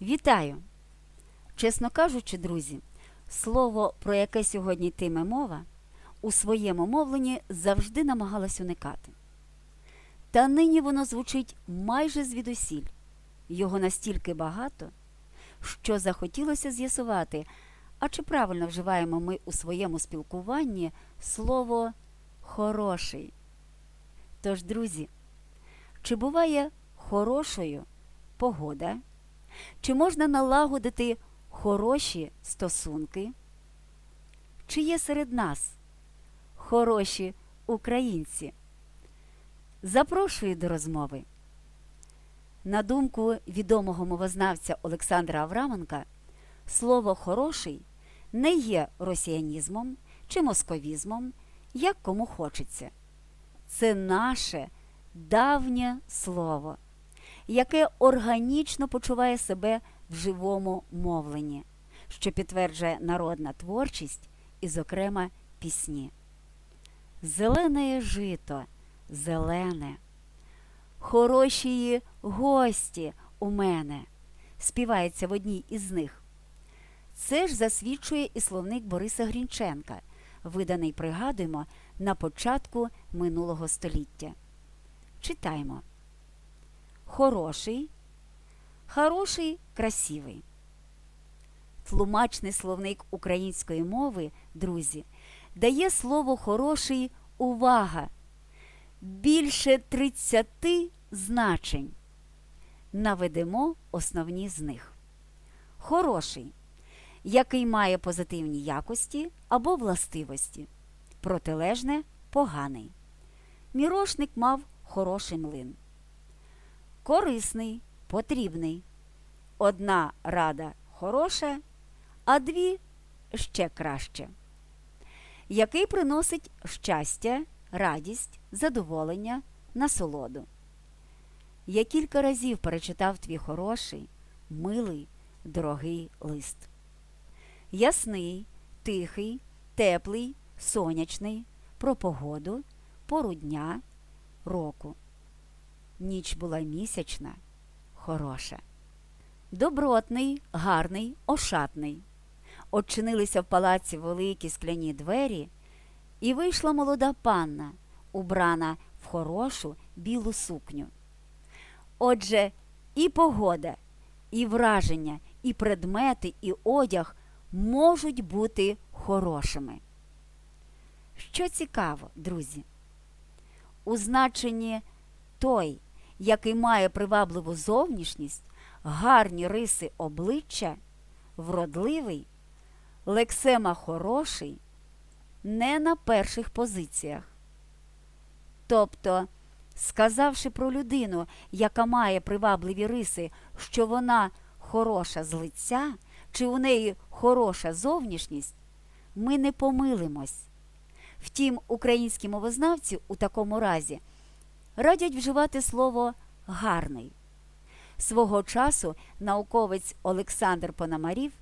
Вітаю! Чесно кажучи, друзі, слово, про яке сьогодні йтиме мова, у своєму мовленні завжди намагалась уникати. Та нині воно звучить майже звідусіль. Його настільки багато, що захотілося з'ясувати, а чи правильно вживаємо ми у своєму спілкуванні слово хороший. Тож, друзі, чи буває хорошою погода? Чи можна налагодити хороші стосунки? Чи є серед нас хороші українці? Запрошую до розмови. На думку відомого мовознавця Олександра Авраменка, слово хороший не є росіянізмом чи московізмом, як кому хочеться. Це наше давнє слово яке органічно почуває себе в живому мовленні, що підтверджує народна творчість і, зокрема, пісні. Зелене жито, зелене, хороші гості у мене, співається в одній із них. Це ж засвідчує і словник Бориса Грінченка, виданий, пригадуємо, на початку минулого століття. Читаймо хороший, хороший, красивий. Тлумачний словник української мови, друзі, дає слово хороший увага. Більше 30 значень. Наведемо основні з них. Хороший, який має позитивні якості або властивості. Протилежне поганий. Мірошник мав хороший млин корисний, потрібний. Одна рада хороша, а дві ще краще. Який приносить щастя, радість, задоволення, насолоду. Я кілька разів перечитав твій хороший, милий, дорогий лист. Ясний, тихий, теплий, сонячний, про погоду, пору дня, року. Ніч була місячна, хороша. Добротний, гарний, ошатний. Очинилися в палаці великі скляні двері, і вийшла молода панна, убрана в хорошу білу сукню. Отже, і погода, і враження, і предмети, і одяг можуть бути хорошими. Що цікаво, друзі, у значенні той, який має привабливу зовнішність, гарні риси обличчя, вродливий, лексема хороший, не на перших позиціях. Тобто, сказавши про людину, яка має привабливі риси, що вона хороша з лиця, чи у неї хороша зовнішність, ми не помилимось. Втім, українські мовознавці у такому разі радять вживати слово гарний. Свого часу науковець Олександр Пономарів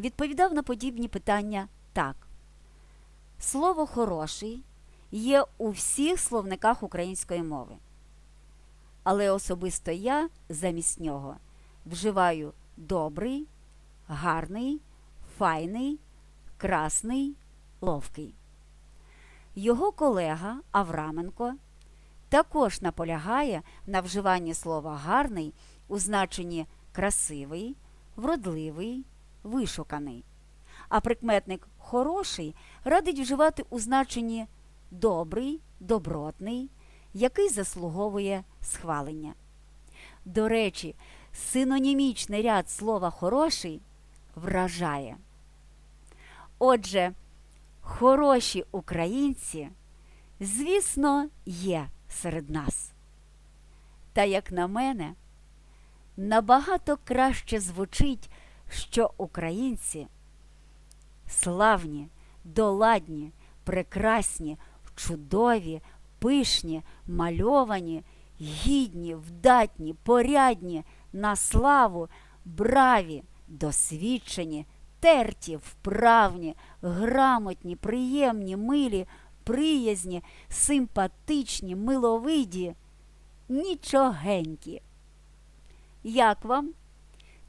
відповідав на подібні питання так: Слово хороший є у всіх словниках української мови. Але особисто я замість нього вживаю добрий, гарний, файний, красний, ловкий. Його колега Авраменко також наполягає на вживанні слова гарний у значенні красивий, вродливий, вишуканий. А прикметник хороший радить вживати у значенні добрий, добротний, який заслуговує схвалення. До речі, синонімічний ряд слова хороший вражає. Отже, хороші українці, звісно, є серед нас. Та, як на мене, набагато краще звучить, що українці славні, доладні, прекрасні, чудові, пишні, мальовані, гідні, вдатні, порядні, на славу, браві, досвідчені, терті, вправні, грамотні, приємні, милі, приязні, симпатичні, миловиді, нічогенькі. Як вам?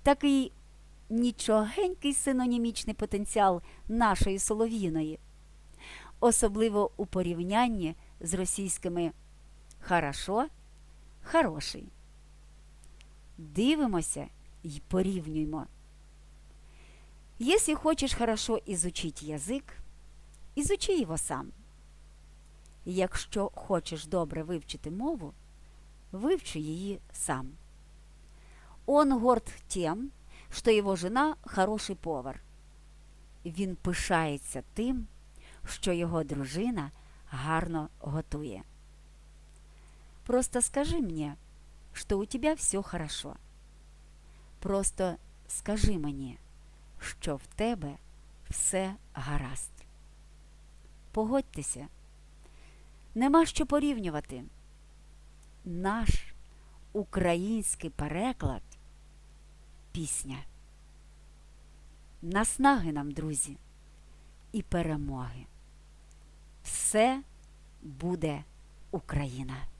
такий нічогенький синонімічний потенціал нашої солов'їної, особливо у порівнянні з російськими хорошо, хороший. Дивимося й порівнюємо. Если хочешь хорошо изучить язик, изучи його сам. Якщо хочеш добре вивчити мову, вивчи її сам. Он горд тем, що його жена хороший повар. Він пишається тим, що його дружина гарно готує. Просто скажи мені, що у тебе все хорошо. Просто скажи мені, що в тебе все гаразд. Погодьтеся, нема що порівнювати. Наш український переклад пісня. Наснаги нам, друзі, і перемоги. Все буде Україна!